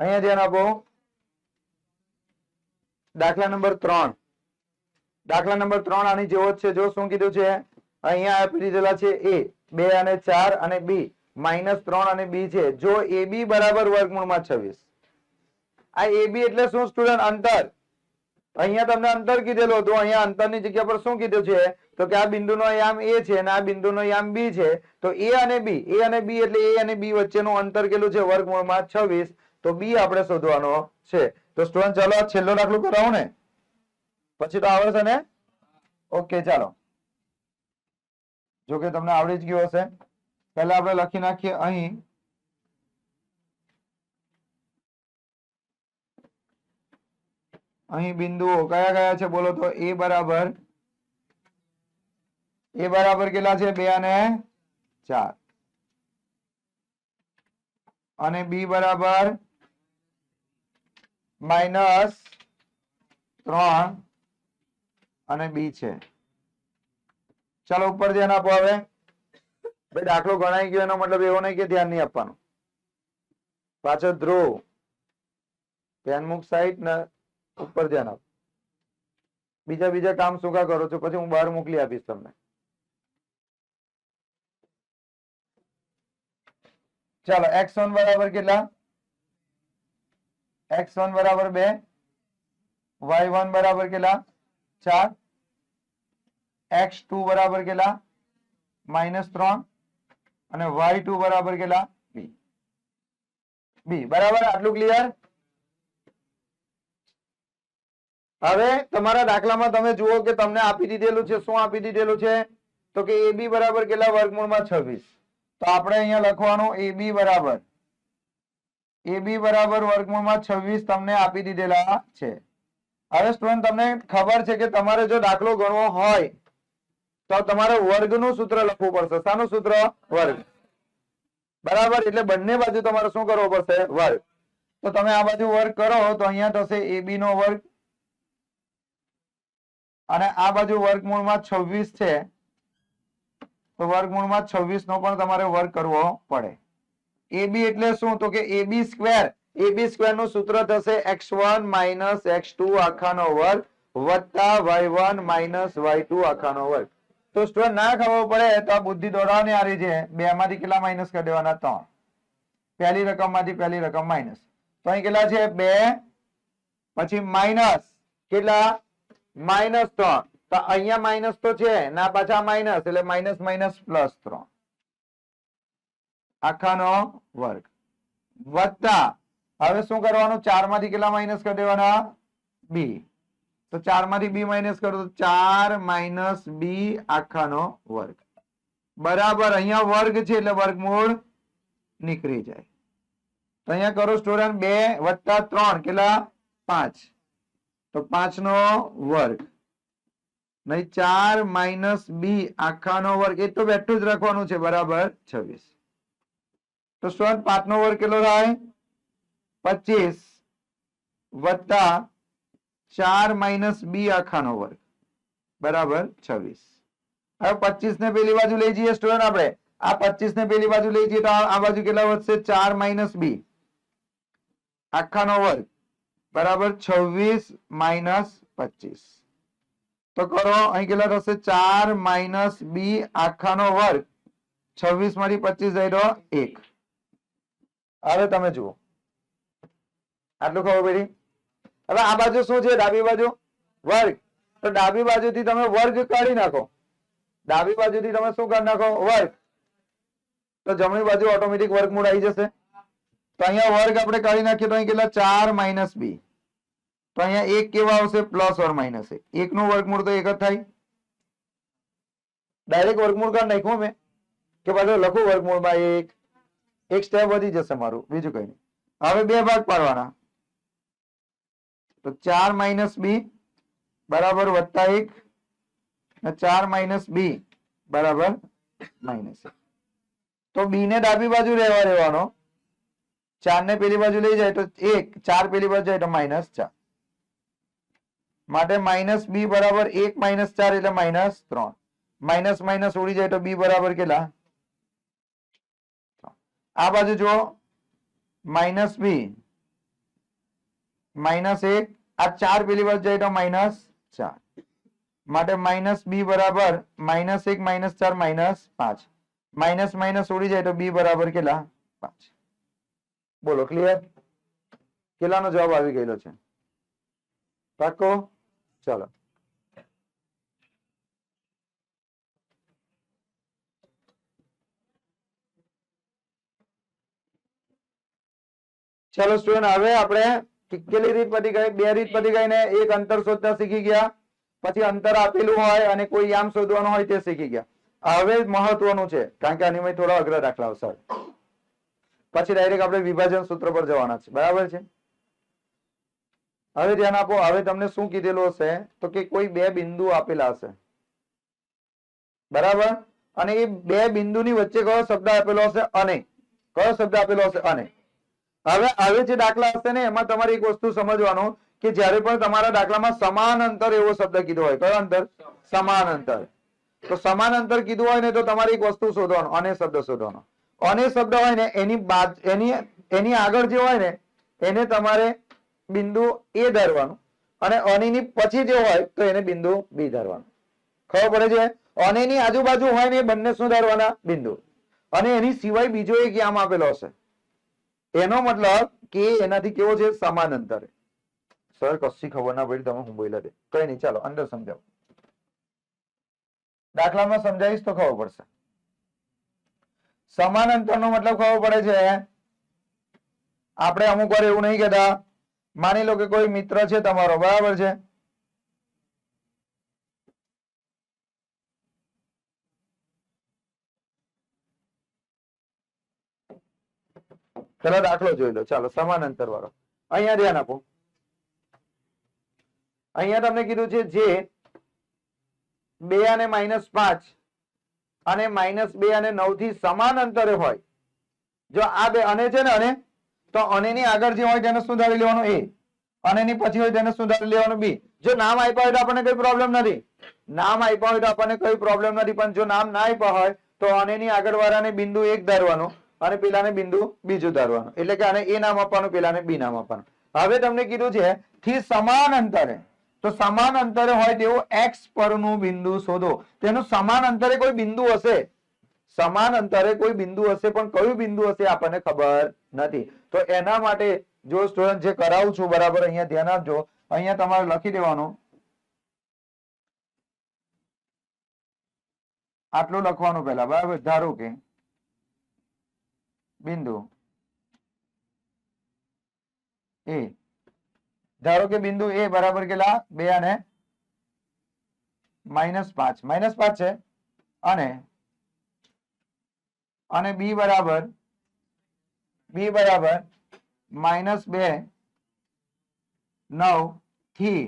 અહીંયા ધ્યાન આપો. દાખલા નંબર ત્રણ. દાખલા નંબર ત્રણ આની જેવો જ છે. જો શું કીધું છે? અહીંયા આપી દીધેલા છે એ. બે અને ચાર અને બી. માઇનસ ત્રણ અને બી છે. જો એ બી બરાબર વર્ગમૂળમાં છવ્વીસ. આ એ બી એટલે શું સ્ટુડન્ટ? અંતર. અહીંયા તમને અંતર કીધેલું હતું. અહીંયા અંતરની જગ્યા પર શું કીધું છે? તો કે આ બિંદુનો યામ એ છે અને આ બિંદુનો યામ બી છે. તો એ અને બી. એ અને બી એટલે એ અને બી વચ્ચેનું અંતર કેટલું છે? વર્ગમૂળમાં છવ્વીસ. તો બી આપણે શોધવાનો છે. તો સ્ટુડન્ટ ચાલો છેલ્લો દાખલો કરાવો ને. પછી તો આવડશે ને? ઓકે ચાલો. જો તમને આવડી જ ગયું હશે. પહેલા આપણે લખી નાખીએ અહીં. અહીં બિંદુઓ કયા કયા છે બોલો તો એ બરાબર. એ બરાબર કેટલા છે? બે અને ચાર. અને બી બરાબર માઇનસ ત્રણ અને બી છે. ચાલો ઉપર ધ્યાન આપો હવે. ભાઈ, દાખલો ગણાઈ ગયો, એનો મતલબ એવો નહીં કે ધ્યાન નહીં આપવાનું. પાછળ ધ્રુવ. મુક સાઈડ ને ઉપર ધ્યાન આપો. બીજા બીજા કામ શું કરો છો, પછી હું બહાર મોકલી આપીશ તમને. ચાલો એક્સ વન બરાબર કેટલા? એક્સ વન બરાબર બે. વાય વન બરાબર કેટલા? ચાર. એક્સ ટુ બરાબર કેટલા? માઇનસ ત્રણ. અને વાય ટુ બરાબર કેટલા? બી. બી. બરાબર? આટલું ક્લિયર હવે તમારા દાખલામાં તમે જુઓ કે તમને આપી દીધેલું છે. શું આપી દીધેલું છે? તો કે એ બી બરાબર કેટલા વર્ગમૂળમાં છવ્વીસ? તો આપણે અહીંયા લખવાનું એ બી બરાબર. એ બી બરાબર વર્ગમૂળમાં છવ્વીસ તમને આપી દીધેલા છે. હવે તમને ખબર છે કે તમારે જો દાખલો ગણવો હોય, તો તમારે વર્ગનું સૂત્ર લખવું પડશે. શાનું સૂત્ર? વર્ગ. બરાબર? એટલે બંને બાજુ તમારે શું કરવો પડશે? વર્ગ. તો તમે આ બાજુ વર્ગ કરો, તો અહીંયા થશે એ નો વર્ગ. અને આ બાજુ વર્ગમૂળમાં છવ્વીસ છે. તો વર્ગમૂળમાં છવ્વીસ નો પણ તમારે વર્ગ કરવો પડે. એ એટલે શું? તો કે એ સ્ક્વેર. એ સ્ક્વેરનું સૂત્ર થશે એક્સ વન માઇનસ એક્સ વર્ગ વત્તા વાય વન માઇનસ વર્ગ. તો સ્ટુડન્ટ, ના ખબર પડે તો આ બુદ્ધિ દોડાવવાની આ રીતે બે માંથી કેટલા માઇનસ કરી દેવાના ત્રણ. પહેલી રકમમાંથી પહેલી રકમ માઇનસ. તો અહીં કેટલા છે? બે. પછી માઇનસ. કેટલા? માઇનસ ત્રણ. તો અહીંયા માઇનસ તો છે ના પાછા માઇનસ, એટલે માઇનસ માઇનસ પ્લસ ત્રણ. આખાનો વર્ગ. વત્તા, હવે શું કરવાનું? ચારમાંથી કેટલા માઇનસ કરી દેવાના? બી તો ચારમાંથી બી માઇનસ કરો તો ચાર માઇનસ બી આખાનો વર્ગ. બરાબર, અહીંયા વર્ગ છે એટલે વર્ગમૂળ નીકળી જાય. તો અહીંયા કરો સ્ટુડન્ટ બે વત્તા ત્રણ, કેટલા? પાંચ. તો પાંચ નો વર્ગ. નહીં, ચાર માઇનસ બી આખાનો વર્ગ. એ તો બેઠું જ રાખવાનું છે, બરાબર? છવ્વીસ. તો સ્ટુડન્ટ પાંચ નો વર્ગ કેટલો થાય? પચીસ વત્તા ચાર માઇનસ બી આખાનો વર્ગ. બરાબર? છવ્વીસ. હવે પચીસ ને પેલી બાજુ લઈ જઈએ સ્ટુડન્ટ આપણે. આ પચીસ ને પેલી બાજુ લઈ જઈએ તો આ બાજુ કેટલા વધશે? ચાર માઇનસ બી. આખાનો વર્ગ. બરાબર? છવ્વીસ માઇનસ પચીસ. તો કરો, અહીં કેટલા થશે? ચાર માઇનસ બી આખાનો વર્ગ. છવ્વીસમાંથી પચીસ જઈ રહ્યો એક. હવે તમે જુઓ. આટલું ખબર પડી? હવે આ બાજુ શું છે? ડાબી બાજુ? વર્ગ. તો ડાબી બાજુથી તમે વર્ગ કાઢી નાખો. ડાબી બાજુથી તમે શું કાઢી નાખો? વર્ગ. તો જમણી બાજુ ઓટોમેટિક વર્ગમૂળ આવી જશે. તો અહીંયા વર્ગ આપણે કાઢી નાખીએ તો અહીં કેટલા? ચાર માઇનસ બી. તો અહીંયા એક કેવા આવશે? પ્લસ ઓર માઇનસ એક. એક નું વર્ગમૂળ તો એક જ થાય. ડાયરેક્ટ વર્ગમૂળ કાઢી નાખ્યું મેં. કે પાછું લખું વર્ગમૂળમાં એક. એક સ્ટેપ વધી જશે મારું. બીજું કઈ નહીં. હવે બે ભાગ પાડવાના. તો ચાર માઇનસ બી બરાબર વત્તા એક અને ચાર માઇનસ બી બરાબર માઇનસ એક. તો બી ને ડાબી બાજુ રહેવા દેવાનો. ચાર ને પેલી બાજુ લઈ જાય તો એક. ચાર પેલી બાજુ જાય તો માઇનસ ચાર. માટે માઇનસ બી બરાબર એક માઇનસ ચાર એટલે માઇનસ ત્રણ. માઇનસ માઇનસ ઉડી જાય તો બી બરાબર કેટલા? આ બાજુ જુઓ. માઇનસ બી. માઇનસ એક. આ ચાર પેલી બાજુ જાય તો માઇનસ ચાર. માટે માઇનસ બી બરાબર માઇનસ એક માઇનસ ચાર માઇનસ પાંચ. માઇનસ માઇનસ ઉડી જાય તો બી બરાબર કેટલા? પાંચ. બોલો ક્લિયર કેટલાનો જવાબ આવી ગયેલો છે? પાકો ચલો. ચલો સ્ટુડન્ટ હવે આપણે કેટલી રીત પતી ગઈ? બે રીત પતી ગઈ ને એક અંતર શોધતા શીખી ગયા. પછી અંતર આપેલું હોય અને કોઈ યામ શોધવાનું હોય તે શીખી ગયા. હવે મહત્વનું છે, કારણ કે આની થોડો અગ્ર દાખલા આવશે પછી ડાયરેક્ટ આપણે વિભાજન સૂત્ર પર જવાના છે. બરાબર છે? હવે ધ્યાન આપો, હવે તમને શું કીધેલું હશે? તો કે કોઈ બે બિંદુ આપેલા હશે. બરાબર? અને એ બે બિંદુની વચ્ચે કયો શબ્દ આપેલો હશે? અને. કયો શબ્દ આપેલો હશે? અને. હવે હવે જે દાખલા હશે ને, એમાં તમારે એક વસ્તુ સમજવાનું કે જ્યારે પણ તમારા દાખલામાં સમાન અંતર એવો શબ્દ કીધો હોય, કયો અંતર? સમાન અંતર તો સમાન અંતર કીધું હોય ને તો તમારે એક વસ્તુ શોધવાનું, અને શબ્દ શોધવાનો. અને શબ્દ હોય ને, એની બાદ એની એની આગળ જે હોય ને, એને તમારે બિંદુ એ ધરવાનું અને અનિની પછી જે હોય, તો એને બિંદુ બી ધરવાનું. ખબર પડે છે? અનિની આજુબાજુ હોય ને, એ બંને શું ધરવાના? બિંદુ. અને એની સિવાય બીજો એક યામ આપેલો હશે. એનો મતલબ કે એનાથી કેવો છે? સમાન અંતરે સર, કશી ખબર ના પડી, તમે હું બોલ્યા તે કઈ નહીં, ચાલો, અંદર સમજાવો. દાખલામાં સમજાવીશ તો ખબર પડશે. સમાન અંતરનો મતલબ ખબર પડે છે? આપણે અમુક વાર એવું નહીં કહેતા. માની લો કે કોઈ મિત્ર છે તમારો, બરાબર છે? ચલો દાખલો જોઈ લો. ચાલો સમાન અંતર વાળો અહીંયા ધ્યાન આપો. અહીંયા તમને કીધું છે જે બે અને માઇનસ પાંચ અને માઇનસ બે અને નવથી સમાન અંતરે હોય. જો આ બે અને છે ને અને, તો અનેની આગળ જે હોય તેને શું ધારી લેવાનું એ. અનેની પછી હોય તેને શું ધારી લેવાનું બી. જો નામ આપ્યા હોય તો આપણને કોઈ પ્રોબ્લેમ નથી. નામ આપ્યા હોય તો આપણને કઈ પ્રોબ્લેમ નથી. પણ જો નામ ના આપ્યા હોય તો અનેની આગળ વાળાને બિંદુ એક ધારવાનું. અને પેલાને બિંદુ બીજું ધારવાનું. એટલે કે આને એ નામ આપવાનું, પેલાને બી નામ આપવાનું. હવે તમને કીધું છે, થી સમાન અંતરે. તો સમાન અંતરે હોય તેવું એક્સ પરનું બિંદુ શોધો. તેનું સમાન અંતરે કોઈ બિંદુ હશે? સમાન અંતરે કોઈ બિંદુ હશે, પણ કયું બિંદુ હશે આપણને ખબર નથી. તો એના માટે જો સ્ટુડન્ટ જે કરાવું છું, બરાબર, અહીંયા ધ્યાન આપજો. અહીંયા તમારે લખી દેવાનું. આટલું લખવાનું પહેલા, બરાબર? ધારો કે બિંદુ એ ધારો કે બિંદુ એ બરાબર કેટલા બે અને માઇનસ પાંચ માઇનસ પાંચ છે અને અને બી બરાબર બી બરાબર માઇનસ બે નવથી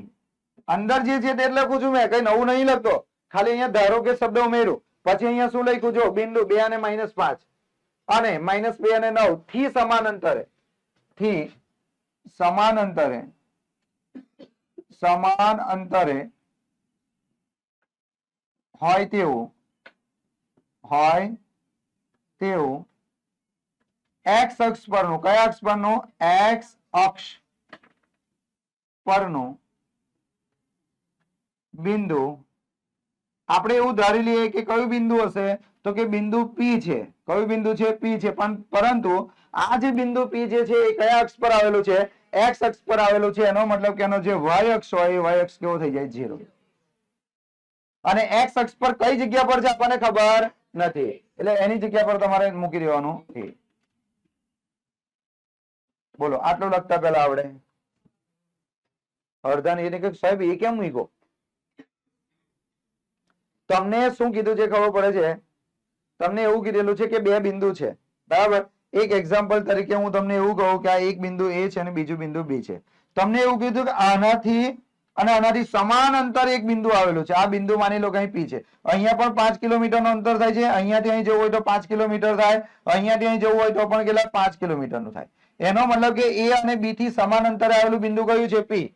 અંદર જે છે તે લખું છું મેં કઈ નવું નહીં લખતો ખાલી અહીંયા ધારો કે શબ્દ ઉમેરું પછી અહીંયા શું લખ્યું જો બિંદુ બે અને માઇનસ પાંચ અને માઇનસ બે અને નવથી સમાન અંતરે થી સમાન અંતરે સમાન અંતરે હોય તેવું હોય તેવું એક્સ અક્ષ પરનું, કયા અક્ષ પરનું? એક્સ અક્ષ પરનું બિંદુ. આપણે એવું ધારી લઈએ કે કયું બિંદુ હશે? તો કે બિંદુ પી છે. કયું બિંદુ છે? પી છે. પણ પરંતુ આ જે બિંદુ પી જે છે એ કયા અક્ષ પર આવેલું છે? એક્સ અક્ષ પર આવેલું છે. એનો મતલબ કે એનો જે વાય અક્ષ હોય એ વાય અક્ષ કેવો થઈ જાય? ઝીરો અને એક્સ અક્ષ પર કઈ જગ્યા પર છે? આપણને ખબર નથી. એટલે એની જગ્યા પર તમારે મૂકી દેવાનું એ બોલો, આટલું લખતા પહેલા આવડે. અડધા એને કે સાહેબ, એ કેમ મૂકો તમને શું કીધું છે ખબર પડે છે? તમને એવું કીધેલું છે કે બે બિંદુ છે. બરાબર? એક એક્ઝામ્પલ તરીકે હું તમને એવું કહું કે આ એક બિંદુ એ છે અને બીજું બિંદુ બી છે. તમને એવું કીધું કે આનાથી અને આનાથી સમાન અંતર એક બિંદુ આવેલું છે. આ બિંદુ માની લો કે અહીં પી છે. અહીંયા પણ પાંચ કિલોમીટરનું અંતર થાય છે. અહીંયાથી અહીં જવું હોય તો પાંચ કિલોમીટર થાય. અહીંયાથી અહીં જવું હોય તો પણ કેટલા? પાંચ કિલોમીટરનું થાય. એનો મતલબ કે એ અને બી થી સમાન અંતરે આવેલું બિંદુ કયું છે? પી.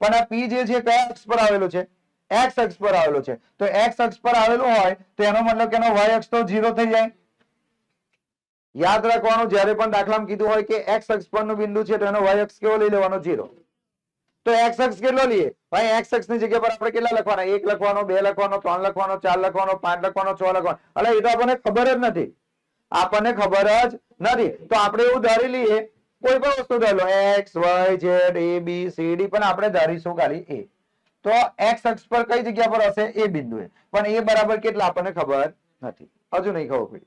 પણ આ પી જે છે, કયા અક્ષ પર આવેલું છે? એક્સ અક્ષ પર આવેલો છે. તો એક્સ અક્ષ પર આવેલું હોય, તો એનો મતલબ કે એનો વાય અક્ષ તો ઝીરો થઈ જાય. યાદ રાખવાનું, જ્યારે પણ દાખલામાં કીધું હોય કે એક્સ અક્ષ પરનું બિંદુ છે, તો એનો વાય અક્ષ કેવો લઈ લેવાનો? ઝીરો તો એક્સ અક્ષ કેટલો લઈએ? ભાઈ એક્સ અક્ષની જગ્યા પર આપણે કેટલા લખવાના? એક લખવાનો, બે લખવાનો, ત્રણ લખવાનો, ચાર લખવાનો, પાંચ લખવાનો, છ લખવાનો. એટલે એ તો આપણને ખબર જ નથી. આપણને ખબર જ નથી. તો આપણે એવું ધારી લઈએ, કોઈ પણ વસ્તુ ધારી લો X Y Z A B C D પણ આપણે ધારીશું ખાલી એ તો એક્સ અક્ષ પર કઈ જગ્યા પર હશે? એ બિંદુએ. પણ એ બરાબર કેટલા આપણને ખબર નથી. હજુ નહીં ખબર પડી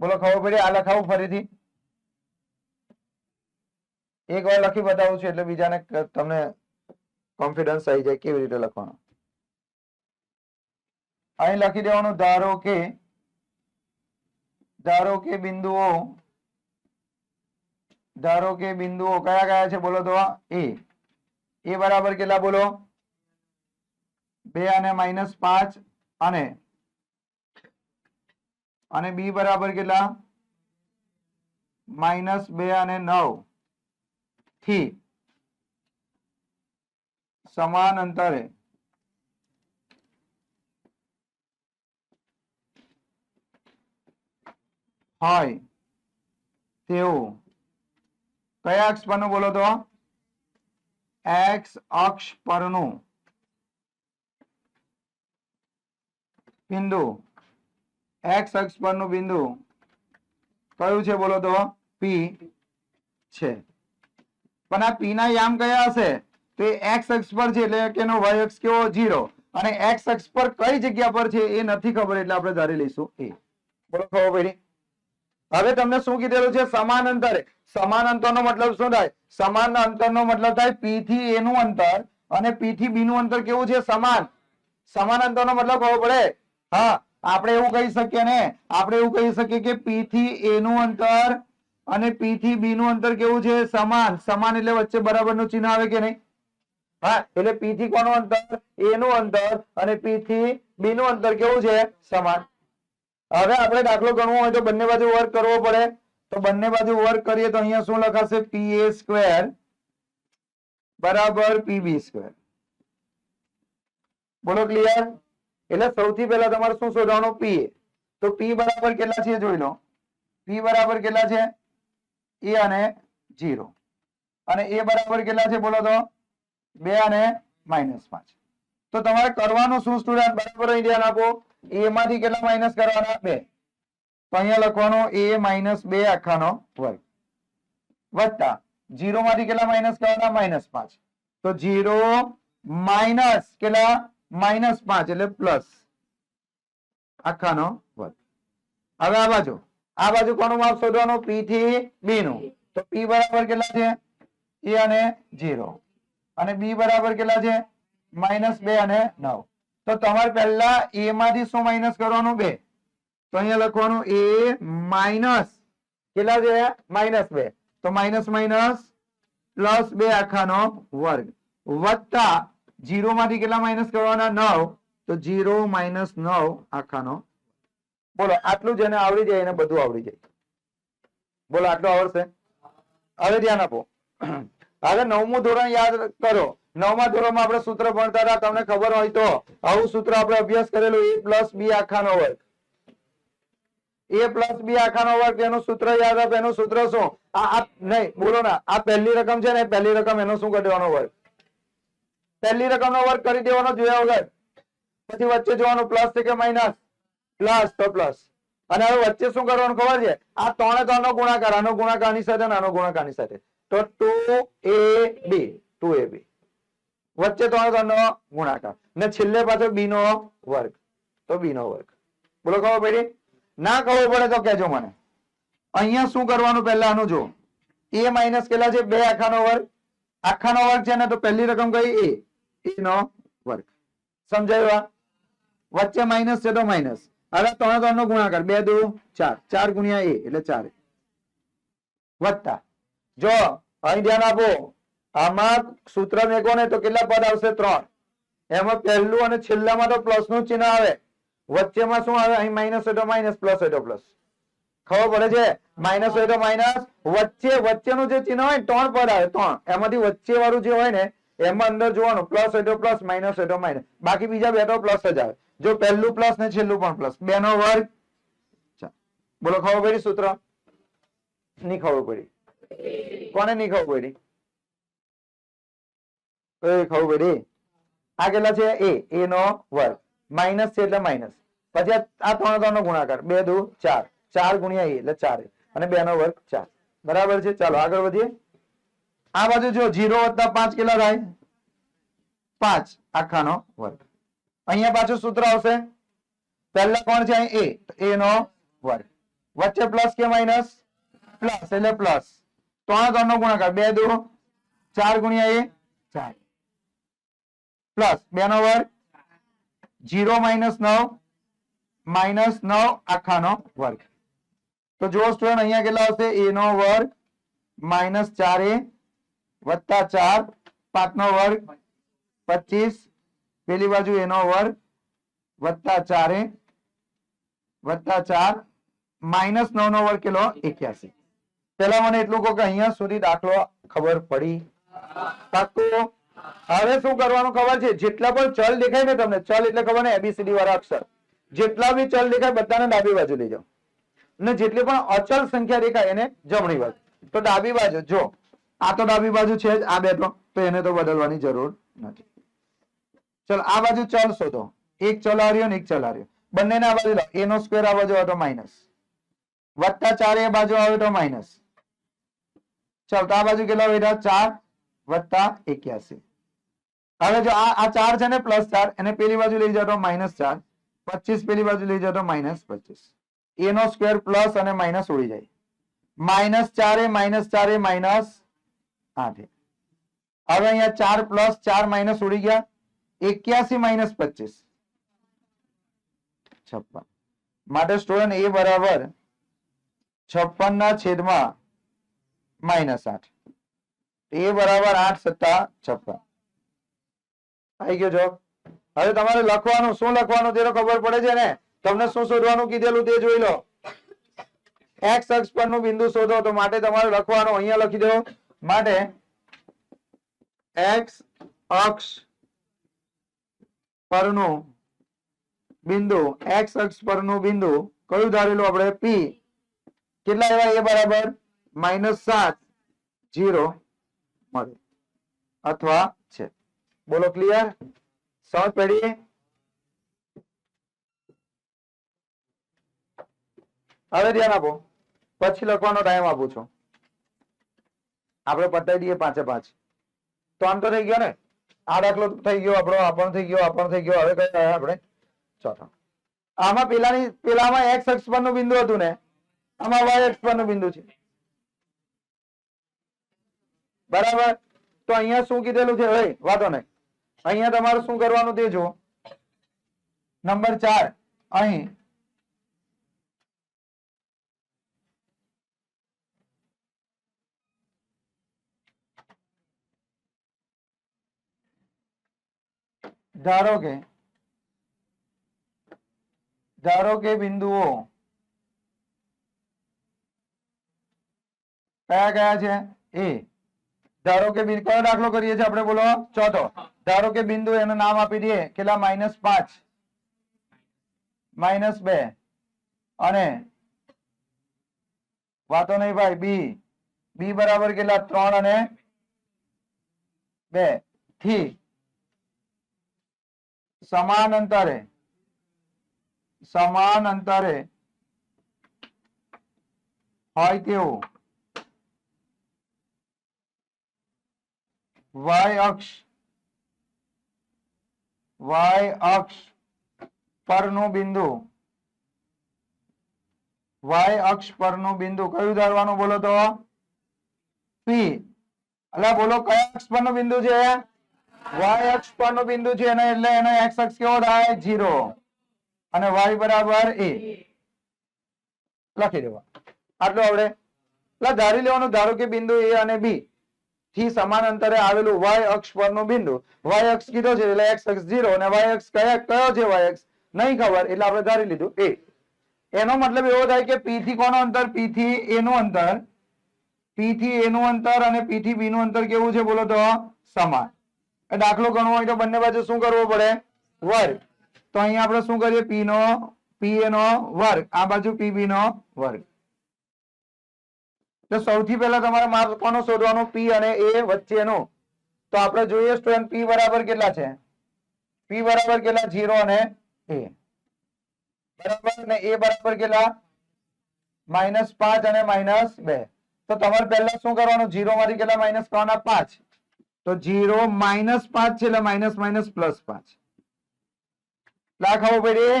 બોલો, ખબર પડી? આ લખાવું ફરીથી. એક વાર લખી બતાવું છું એટલે બીજાને તમને કોન્ફિડન્સ આવી જાય કેવી રીતે લખવાનું. અહીં લખી દેવાનું ધારો કે ધારો કે બિંદુઓ ધારો કે બિંદુઓ કયા કયા છે? બોલો તો એ એ બરાબર કેટલા બોલો? બે અને માઇનસ પાંચ. અને? અને બી બરાબર કેટલા? માઇનસ બે અને નવ. થી? સમાન અંતરે. હોય. તેવું. કયા અક્ષ પરનું બોલો તો? એક્સ અક્ષ પરનું. બિંદુ. એક્સ અક્ષ પરનું બિંદુ. કયું છે બોલો તો? પી છે. પણ આ પી ના યામ કયા હશે? તો એ એક્સ અક્ષ પર છે એટલે કે એનો વાય અક્ષ કેવો? જીરો અને એક્સ અક્ષ પર કઈ જગ્યા પર છે એ નથી ખબર એટલે આપણે ધારી લઈશું એ બોલો ખબર પડી હવે તમને શું કીધેલું છે? સમાન અંતરે. સમાન અંતરનો મતલબ શું થાય? સમાન અંતરનો મતલબ થાય પી થી એ નું અંતર અને પી થી બી નું અંતર કેવું છે? સમાન. સમાન અંતરનો મતલબ ખબર પડે? હા, આપણે એવું કહી શકીએ ને, આપણે એવું કહી શકીએ કે પી થી એ નું અંતર અને પી થી બી નું અંતર કેવું છે? સમાન. સમાન એટલે વચ્ચે બરાબરનું ચિહ્ન આવે કે નહીં? હા, એટલે પી થી કોનું અંતર? એ નું અંતર અને પી થી બી નું અંતર કેવું છે? સમાન. હવે આપણે દાખલો ગણવો હોય તો બંને બાજુ વર્ક કરવો પડે. તો બંને બાજુ વર્ક કરીએ તો અહીંયા શું લખાશે? પી એ સ્ક્વેર બરાબર પીબી સ્ક્વેર બોલો ક્લિયર એટલે સૌથી પહેલા તમારે શું શોધવાનું? પી તો પી બરાબર કેટલા છે જોઈ લો. પી બરાબર કેટલા છે? એ અને જીરો અને એ બરાબર કેટલા છે બોલો તો? બે અને માઇનસ પાંચ. તો તમારે કરવાનું શું સ્ટુડન્ટ બરાબર અહીં ધ્યાન આપો. એ માંથી કેટલા માઇનસ કરવાના? બે. તો અહીંયા લખવાનું એ માઇનસ બે આખાનો વર્ગ. વત્તા જીરો માંથી કેટલા માઇનસ કરવાના? માઇનસ પાંચ. તો જીરો માઇનસ કેટલા? માઇનસ પાંચ એટલે પ્લસ આખાનો વર્ગ. હવે આ બાજુ. આ બાજુ કોનું માપ શોધવાનું? પી થી બી નું. તો પી બરાબર કેટલા છે? એ અને જીરો અને બી બરાબર કેટલા છે? માઇનસ બે અને નવ. તો તમારે પહેલા એ માંથી શું માઇનસ કરવાનું? બે. તો અહીંયા લખવાનું એ માઇનસ કેટલા છે માઇનસ બે. તો માઇનસ માઇનસ પ્લસ બે આખાનો વર્ગ. વત્તા જીરો માંથી કેટલા માઇનસ કરવાના? નવ. તો જીરો માઇનસ નવ આખાનો બોલો, આટલું જેને આવડી જાય, એને બધું આવડી જાય. બોલો, આટલું આવડશે? હવે ધ્યાન આપો. હવે નવમું ધોરણ યાદ કરો. નવમા ધોરણમાં આપણે સૂત્ર ભણતા હતા. તમને ખબર હોય તો આવું સૂત્ર આપણે અભ્યાસ કરેલું. એ પ્લસ બી આખાનો વર્ગ. એ પ્લસ બી આખાનો વર્ગ એનું સૂત્ર યાદ આપ. એનું સૂત્ર શું? નહીં, બોલો ના. આ પહેલી રકમ છે ને પહેલી રકમ એનો શું કરવાનો વર્ગ? પહેલી રકમ નો વર્ગ કરી દેવાનો, જોયા વગર. પછી વચ્ચે જોવાનું પ્લસ છે કે માઇનસ પ્લસ તો પ્લસ અને હવે વચ્ચે શું કરવાનું ખબર છે? આ ત્રણે ત્રણ નો ગુણાકાર, આનો ગુણાકાર આની સાથે આનો ગુણાકાર સાથે. તો ટુ એ બી ટુ એ બી વચ્ચે ત્રણ ત્રણ નો ગુણાકાર. ને છેલ્લે પાછો બી નો વર્ગ. તો બી નો વર્ગ. બોલો ખબર પડી ના ખબર પડે તો કહેજો મને. અહીંયા શું કરવાનું પહેલા આનું જો એ માઇનસ કેટલા છે? બે આખાનો વર્ગ. આખાનો વર્ગ છે ને તો પહેલી રકમ કઈ? એ. એ નો વર્ગ. સમજાયું આ? વચ્ચે માઇનસ છે તો માઇનસ. હવે ત્રણ ત્રણ નો ગુણાકાર. બે, દુ, ચાર. ચાર ગુણ્યા એ એટલે ચાર. વત્તા. જો, અહીં ધ્યાન આપો. આમાં સૂત્ર મેકો ને તો કેટલા પદ આવશે? ત્રણ. એમાં પહેલું અને છેલ્લામાં તો પ્લસનું ચિહ્ન આવે. વચ્ચેમાં શું આવે? અહીં માઇનસ હોય તો માઇનસ પ્લસ હોય તો પ્લસ ખબર પડે છે? માઇનસ હોય તો માઇનસ વચ્ચે, વચ્ચેનું જે ચિહ્ન હોય ત્રણ પદ આવે, ત્રણ. એમાંથી વચ્ચે વાળું જે હોય ને, એમાં અંદર જોવાનું પ્લસ હોય તો પ્લસ માઇનસ હોય તો માઇનસ બાકી બીજા બે તો પ્લસ જ આવે. જો પહેલું પ્લસ ને છેલ્લું પણ પ્લસ બે નો વર્ગ બોલો, ખબર પડી સૂત્ર? નહીં ખબર પડી. કોને નહીં ખબર પડી? એ ખબર પડી આ કેટલા છે એ એ નો વર્ગ માઇનસ છે એટલે માઇનસ પછી આ આ ત્રણ ત્રણ નો ગુણાકાર. બે દુ ચાર. ચાર ગુણ્યા એ એટલે ચાર. અને બે નો વર્ગ ચાર. બરાબર છે? ચાલો આગળ વધીએ. આ બાજુ જો જીરો વત્તા પાંચ કેટલા થાય? પાંચ. આખાનો વર્ગ. અહીંયા પાછું સૂત્ર આવશે. પહેલા કોણ છે અહીં? એ. એ નો વર્ગ. વચ્ચે પ્લસ કે માઇનસ પ્લસ એટલે પ્લસ ત્રણ ત્રણ નો ગુણાકાર. બે દુ ચાર ગુણ્યા એ ચાર. પ્લસ બે નો વર્ગ. જીરો માઇનસ નવ માઇનસ નવ આખાનો વર્ગ. તો જો સ્ટુડન્ટ અહીંયા કેટલા આવશે? એ નો વર્ગ માઇનસ ચાર એ વત્તા ચાર, પાંચ નો વર્ગ પચીસ, પેલી બાજુ એનો વર્ગ વત્તા ચાર વત્તા ચાર, માઇનસ નવ નો વર્ગ કેટલો? એક્યાસી. પેલા મને એટલું કહો કે અહીંયા સુધી દાખલો ખબર પડી. પાક્કું? હવે શું કરવાનું ખબર છે? જેટલા પણ ચલ દેખાય ને તમને, ચલ એટલે ખબર ને એબીસીડી વાળા અક્ષર. જેટલા બી ચલ દેખાય, બધાને ડાબી બાજુ લઈ જાઓ. ને જેટલી પણ અચલ સંખ્યા દેખાય, એને જમણી બાજુ. તો ડાબી બાજુ, જો, આ તો ડાબી બાજુ છે જ, આ બેઠો તો એને તો બદલવાની જરૂર નથી. ચલો, આ બાજુ ચલ શોધો. એક ચલાર્યો ને એક ચલાર્યો બંનેને આ બાજુ એનો સ્ક્વેર આ બાજુ આવે તો માઇનસ વત્તા ચાર એ બાજુ આવે તો માઇનસ ચાલ આ બાજુ કેટલા બેઠા ચાર વત્તા એક્યાસી. હવે જો આ આ ચાર છે ને પ્લસ ચાર, એને પેલી બાજુ લઈ જાઓ તો માઇનસ ચાર, પચીસ પેલી બાજુ લઈ જાઓ તો માઇનસ પચીસ. એનો સ્ક્વેર પ્લસ અને માઇનસ ઉડી જાય. માઇનસ ચારે માઇનસ ચારે માઇનસ આઠે. હવે અહીંયા ચાર પ્લસ ચાર માઇનસ ઉડી ગયા. એક્યાસી માઇનસ પચીસ. છપ્પન. માટે સ્ટુડન્ટ એ બરાબર છપ્પન ના છેદમાં માઇનસ આઠ. એ બરાબર આઠ સત્તા છપ્પન. આવી ગયો હવે તમારે લખવાનું, શું લખવાનું તેનો ખબર પડે છે ને? તમને શું શોધવાનું કીધેલું તે જોઈ લો. એક્સ અક્ષ પરનું બિંદુ શોધો, તો માટે તમારે લખવાનું અહીંયા લખી દો. માટે એક્સ અક્ષ પરનું બિંદુ એક્સ અક્ષ પરનું બિંદુ, કયું ધારેલું આપણે? પી કેટલા એવા એ બરાબર? માઇનસ સાત જીરો મળે. અથવા બોલો ક્લિયર સમજ પડી હવે ધ્યાન આપો. પછી લખવાનો ટાઈમ આપું છું. આપણે પતાવી દઈએ પાંચે પાંચ. તો આમ તો થઈ ગયો ને? આ દાખલો થઈ ગયો, આપણો આ પણ થઈ ગયો આ પણ થઈ ગયો. હવે કઈ આપણે? ચોથો. આમાં પેલાની, પેલામાં એક્સ અક્ષ પરનું બિંદુ હતું ને? આમાં વાય અક્ષ પરનું બિંદુ છે. બરાબર? તો અહીંયા શું કીધેલું છે? હવે વાંધો નહીં. અહીંયા તમારે શું કરવાનું તે જો નંબર ચાર. અહીં. ધારો કે ધારો કે બિંદુઓ કયા કયા છે? એ. ધારો કે કયો દાખલો કરીએ છીએ આપણે બોલો? ચોથો. ધારો કે બિંદુ એનું નામ આપી દઈએ. કેટલા? માઇનસ પાંચ. માઇનસ બે. અને વાતો નહીં ભાઈ બી. બી બરાબર કેટલા? ત્રણ અને બે. થી. સમાન અંતરે. સમાન અંતરે. હોય તેવું. વાય અક્ષ. વાય અક્ષ પરનું બિંદુ. વાય અક્ષ પરનું બિંદુ. કયું ધારવાનું બોલો તો? પી અલા બોલો, કયા અક્ષ પરનું બિંદુ છે? વાય અક્ષ પરનું બિંદુ છે એને એટલે એનો એક્સ અક્ષ કેવો થાય? જીરો અને વાય બરાબર એ. લખી દેવા. આટલું આવડે. એટલે ધારી લેવાનું, ધારો કે બિંદુ એ અને બી. થી સમાન અંતરે આવેલું વાય અક્ષ પરનું બિંદુ. વાય અક્ષ કીધો છે એટલે એક્સ અક્ષ ઝીરો અને વાય અક્ષ કયા કયો છે વાય અક્ષ? નહીં ખબર, એટલે આપણે ધારી લીધું એ એનો મતલબ એવો થાય કે પી થી કોનો અંતર? પી થી નું અંતર. પી થી એ નું અંતર અને પી થી બી નું અંતર કેવું છે બોલો તો? સમાન. દાખલો ગણવો હોય તો બંને બાજુ શું કરવો પડે? વર્ગ. તો અહીંયા આપણે શું કરીએ? પી નો પી એ નો વર્ગ. આ બાજુ પી બી નો વર્ગ. તો સૌથી પહેલા તમારે માપ કોનો શોધવાનો? પી અને એ વચ્ચેનો. તો આપણે જોઈએ સ્ટુડન્ટ પી બરાબર કેટલા છે? પી બરાબર કેટલા? જીરો અને એ બરાબર? ને એ બરાબર કેટલા? માઇનસ અને માઇનસ બે. તો તમારે પહેલા શું કરવાનું? જીરો માંથી કેટલા માઇનસ કરવાના પાંચ? તો જીરો માઇનસ પાંચ છે એટલે માઇનસ માઇનસ પ્લસ પાંચ. લાખાવું પડી.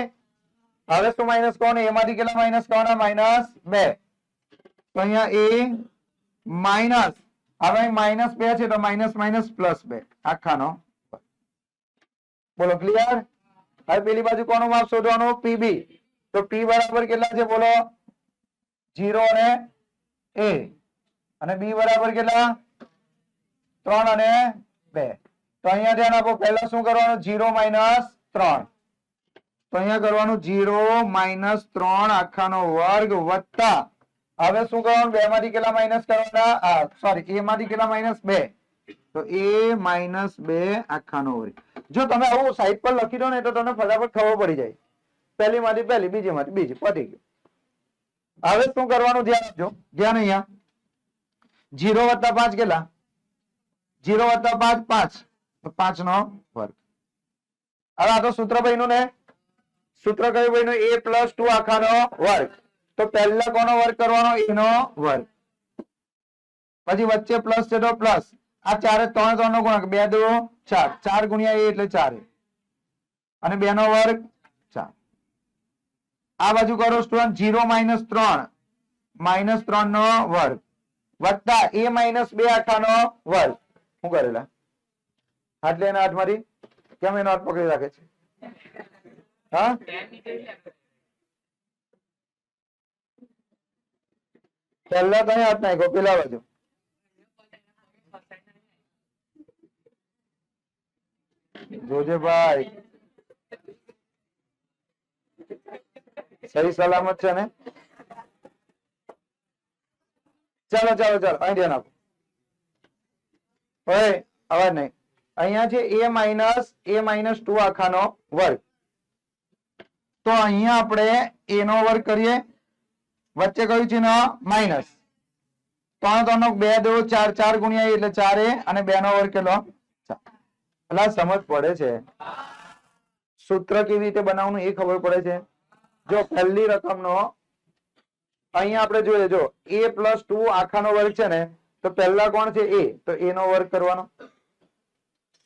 હવે શું માઇનસ કરવાનું એમાંથી કેટલા માઇનસ કરવાના માઇનસ બે. તો અહીંયા એ માઇનસ હવે માઇનસ બે છે તો માઇનસ માઇનસ પ્લસ બે. આખાનો. બોલો ક્લિયર હવે પેલી બાજુ કોનું માપ શોધવાનું? પીબી તો પી બરાબર કેટલા છે બોલો? જીરો અને એ અને બી બરાબર કેટલા? ત્રણ અને બે. તો અહીંયા ધ્યાન આપો, પહેલા શું કરવાનું? જીરો માઇનસ ત્રણ. તો અહીંયા કરવાનું જીરો માઇનસ ત્રણ આખાનો વર્ગ વત્તા હવે શું કરવાનું? બે માંથી કેટલા માઇનસ કરવાના? સોરી એ માંથી કેટલા માઇનસ બે. તો એ માઇનસ બે આખાનો વર્ગ. જો તમે આવું સાઈડ પર લખી દો ને તો તમને ફટાફટ ખબર પડી જાય. પહેલી માંથી પહેલી, બીજી માંથી બીજી, પતી ગયું. હવે શું કરવાનું? ધ્યાન આપજો. ધ્યાન અહીંયા. જીરો વત્તા પાંચ કેટલા? જીરો વત્તા પાંચ પાંચ. પાંચ નો વર્ગ. હવે આ તો સૂત્ર બન્યું ને? સૂત્ર કયું બન્યું? એ પ્લસ ટુ આખાનો વર્ગ. તો પહેલા કોનો વર્ગ કરવાનો? એનો વર્ગ. પછી વચ્ચે પ્લસ છે તો પ્લસ આ ચારે ત્રણ ત્રણ નો ગુણાકાર બે, દો, ચાર. ચાર ગુણ્યા એ એટલે ચાર. અને બે નો વર્ગ ચાર. આ બાજુ કરો સ્ટુડન્ટ જીરો માઇનસ ત્રણ. માઇનસ ત્રણ નો વર્ગ. વત્તા એ માઇનસ બે આખાનો વર્ગ. શું કરેલા? આટલે એના હાથ મારી કેમ એનો હાથ પકડી રાખે છે? હા? પહેલા કઈ હાથ નાખ્યો, પેલા બાજુ. જોજે ભાઈ સહી સલામત છે ને? ચાલો ચાલો ચાલો અહીં ધ્યાન આપો હવે અવાજ નહીં. અહીંયા છે A minus A minus two આખાનો વર્ગ. તો અહીંયા આપણે એનો વર્ગ કરીએ. વચ્ચે કયું છે માઇનસ ત્રણ ત્રણ બે દો ચાર ચાર ગુણ્યા એટલે ચારે અને બે નો વર્ગ કેટલો? એટલે સમજ પડે છે. સૂત્ર કેવી રીતે બનાવવાનું એ ખબર પડે છે. જો પહેલી રકમનો, અહીંયા આપણે જોઈએ, જો એ પ્લસ ટુ આખાનો વર્ગ છે ને, તો પહેલા કોણ છે? એ. તો એ નો વર્ગ કરવાનો.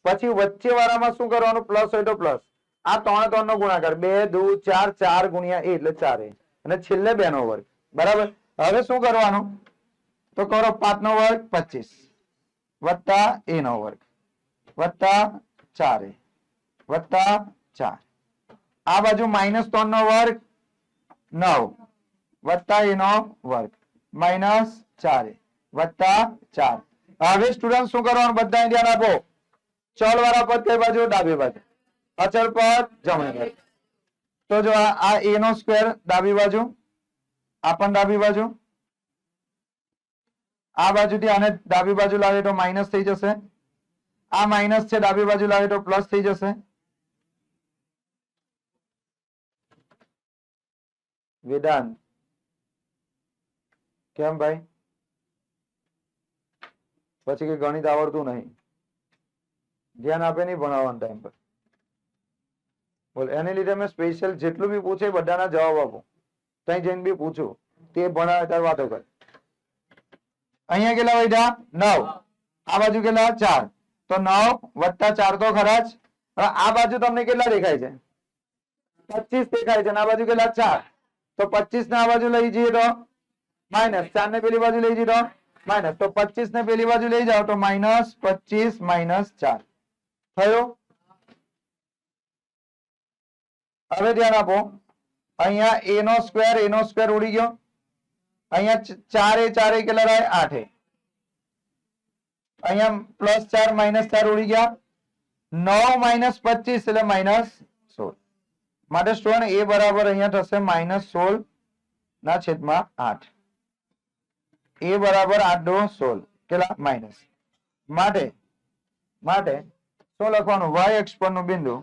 પછી વચ્ચે વાળામાં શું કરવાનું? પ્લસ હોય તો પ્લસ. આ ત્રણ ત્રણ નો ગુણાકાર. બે, દુ, ચાર ચાર ગુણ્યા એ એટલે ચારે અને છેલ્લે બે નો વર્ગ. બરાબર? હવે શું કરવાનું? તો કરો પાંચ નો વર્ગ પચીસ. વત્તા એ નો વર્ગ. વત્તા ચાર. એ વત્તા ચાર. આ બાજુ માઇનસ ત્રણ નો વર્ગ નવ. વત્તા એનો વર્ગ. માઇનસ ચાર. વત્તા ચાર. હવે સ્ટુડન્ટ શું કરવાનું? બધા ધ્યાન આપો. ચલ વાળા પદ કઈ બાજુ? ડાબી બાજુ. અચળ પદ જમણી બાજુ. તો જો આ એનો નો સ્ક્વેર ડાબી બાજુ. આ પણ ડાબી બાજુ? આ બાજુથી આને ડાબી બાજુ લાવે તો માઇનસ થઈ જશે. આ માઇનસ છે, ડાબી બાજુ લાવે તો પ્લસ થઈ જશે. વેદાંત. કેમ ભાઈ? પછી કે ગણિત આવડતું નહીં. ધ્યાન આપે નહીં ભણાવવાના ટાઈમ પર. બોલ, એને લીધે મેં સ્પેશિયલ જેટલું બી પૂછે બધાના જવાબ આપો. ત્યાં જઈને બી પૂછું. તે ભણાવે ત્યારે વાતો કર. અહીંયા કેટલા વધ્યા નવ. આ બાજુ કેટલા? ચાર. તો નવ વત્તા ચાર તો ખરા જ. હવે આ બાજુ તમને કેટલા દેખાય છે? પચીસ દેખાય છે અને આ બાજુ કેટલા? ચાર. તો પચીસ ને આ બાજુ લઈ જઈએ તો માઇનસ. ચાર ને પેલી બાજુ લઈ જઈએ તો માઇનસ. તો પચીસ ને પેલી બાજુ લઈ જાઓ તો માઇનસ પચીસ, માઇનસ ચાર. થયો? હવે ધ્યાન આપો. અહીંયા એ નો સ્ક્વેર એ નો સ્ક્વેર ઉડી ગયો અહીંયા ચ- ચાર એ ચાર એ કેટલા થાય આઠ એ અહીંયા પ્લસ ચાર માઇનસ ચાર ઉડી ગયા નવ માઇનસ પચીસ એટલે માઇનસ સોળ માટે સ્ટુડન્ટ એ બરાબર અહીંયા થશે માઇનસ સોળ ના છેદમાં આઠ એ બરાબર આઠ દો સોળ કેટલા માઇનસ માટે માટે શું લખવાનું વાય અક્ષ પરનું બિંદુ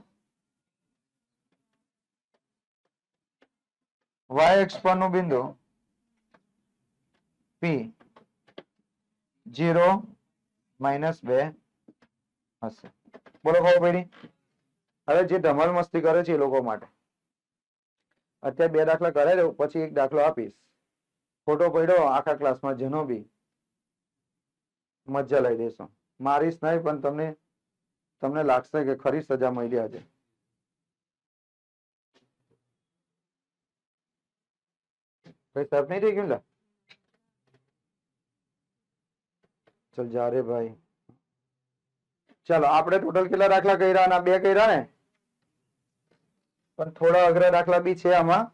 વાય પર પરનું બિંદુ પી જીરો માઇનસ બે હશે. બોલો ખબર પડી? હવે જે ધમાલ મસ્તી કરે છે એ લોકો માટે. અત્યારે બે દાખલા કરાવી દઉં પછી એક દાખલો આપીશ. ફોટો પડ્યો, આખા ક્લાસમાં જેનો બી મજા લઈ દેશો મારીશ નહીં, પણ તમને તમને લાગશે કે ખરી સજા મળી આજે. કઈ સાહેબ नहीं થઈ ગયું લા ચલ જા ભાઈ ચાલો આપણે ટોટલ કેટલા દાખલા કર્યા ના બે કર્યા ને પણ થોડા અઘરા દાખલા બી છે આમાં